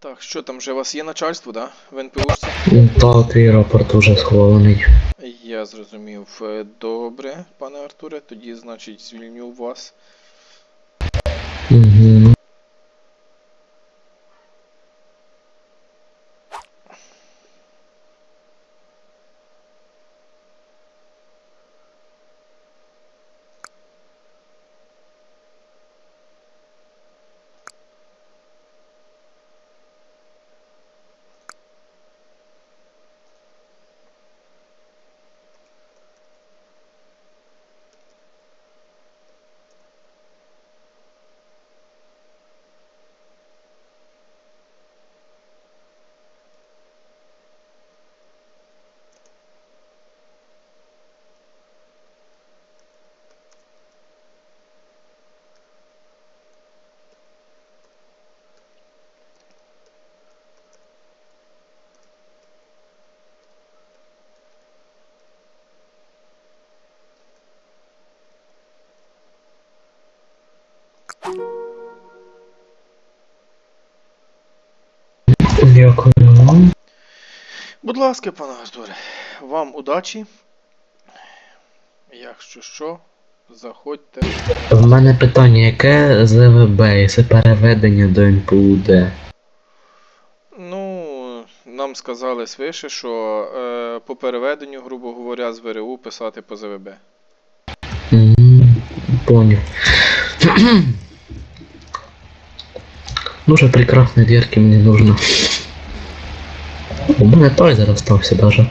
Так, що там вже у вас є начальство, да? В НПУшці? Так, твій рапорт уже схвалений. Я зрозумів. Е, Добре, пане Артуре, тоді, значить, звільню вас. Угу. Дякую вам. Будь ласка, пане Артуре, вам удачі. Якщо що, заходьте. В мене питання, яке ЗВБ, це переведення до НПУД? Ну, нам сказали свише, що е, по переведенню, грубо говоря, з ВРУ писати по ЗВБ. М, Понял. Ну же прекрасные дверки мне нужно. У мене тайзер остався даже.